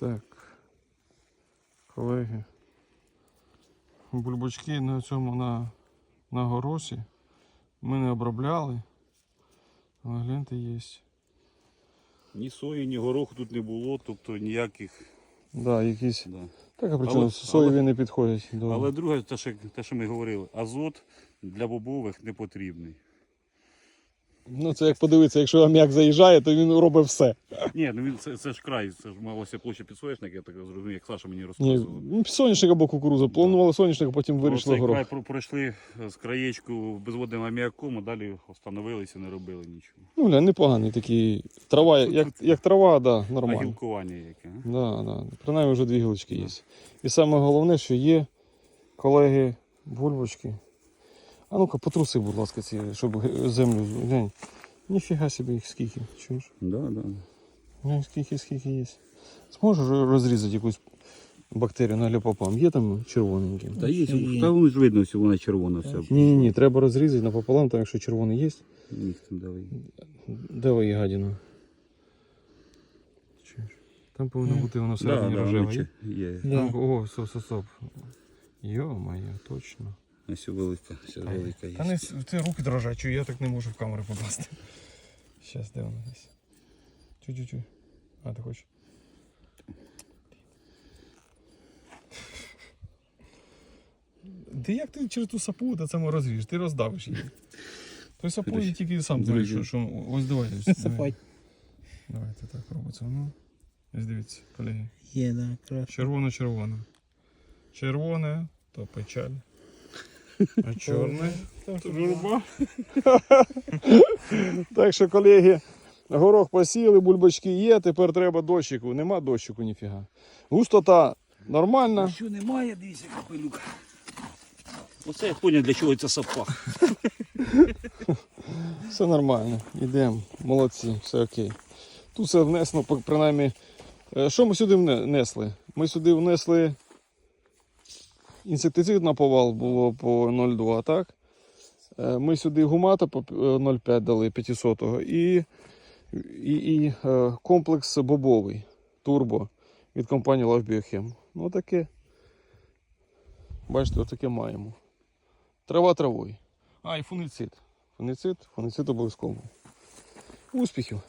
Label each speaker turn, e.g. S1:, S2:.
S1: Так. Колеги. Бульбочки на цьому на, на горосі. Ми не обробляли. Але гляньте є.
S2: Ні сої, ні гороху тут не було, тобто ніяких.
S1: Да, якісь.
S2: Да.
S1: Так, а причому
S2: Але-
S1: соєві не підходять. До...
S2: Але друге, те що, те, що ми говорили, азот для бобових не потрібний.
S1: Ну це як подивитися, якщо аміак заїжджає, то він робить все.
S2: Ні, ну він це, це ж край, це ж малося площа під я так зрозумів, як Саша мені
S1: Ні,
S2: розказував.
S1: ну, соняшник або кукуруза. Планували соняшник, а потім вирішили
S2: Цей
S1: горох.
S2: край про- пройшли з краєчку безводним аміаком, а далі остановилися, не робили нічого.
S1: Ну, гля, непоганий такий. Трава, як, як трава, да,
S2: А
S1: нормально.
S2: гілкування яке. а?
S1: Да, да. Принаймні вже дві гілочки є. І саме головне, що є колеги бульбочки. А ну-ка, потруси, будь ласка, ці, щоб землю. Глянь. Ніфіга собі їх скільки. Чуєш?
S2: Да, да.
S1: Глянь, скільки, скільки є. Зможеш розрізати якусь бактерію на ляпопам? Є там червоненькі?
S2: Та є, та воно ж видно, що вона червона вся.
S1: Ні, ні, ні, треба розрізати напополам, там якщо червоний є.
S2: Не дали.
S1: Де ви? Чуєш? Там повинно бути воно всередині
S2: да,
S1: рожеве. є?
S2: є.
S1: Там, о, стоп, стоп, стоп. Йо-моє, точно.
S2: Ось велика, все велика є.
S1: Та не ці руки дрожать, чую, я так не можу в камеру попасти. Щас, де вона десь? Чу-чу-чу. А, ти хочеш? Ти як ти через ту сапу та саме розвієш? Ти роздавиш її. Той сапою
S2: Подожди.
S1: тільки сам знаєш, що, що ось давай. ось, давай. Давайте так робиться. Ну, ось дивіться, колеги.
S3: є, да.
S1: Червоно-червоне. Червоне то печаль. А чорне журба. так що, колеги, горох посіяли, бульбочки є, тепер треба дощику. Нема дощику ніфіга. Густота нормальна.
S2: Що немає, дивіться, капелюк. Оце я поняв, для чого ця сапа.
S1: Все нормально. Йдемо. Молодці, все окей. Тут все внесено, по- принаймні. е, Що ми сюди внесли? Ми сюди внесли інсектицид на повал було по 0,2, так? Е, Ми сюди гумата по е, 0,5 дали 500 і, і, і е, комплекс бобовий турбо від компанії Love Biochem. Ну таке. Бачите, отаке маємо. Трава травою. А, і фунгицид. Фунгицид, фунгицид обов'язково. Успіхів!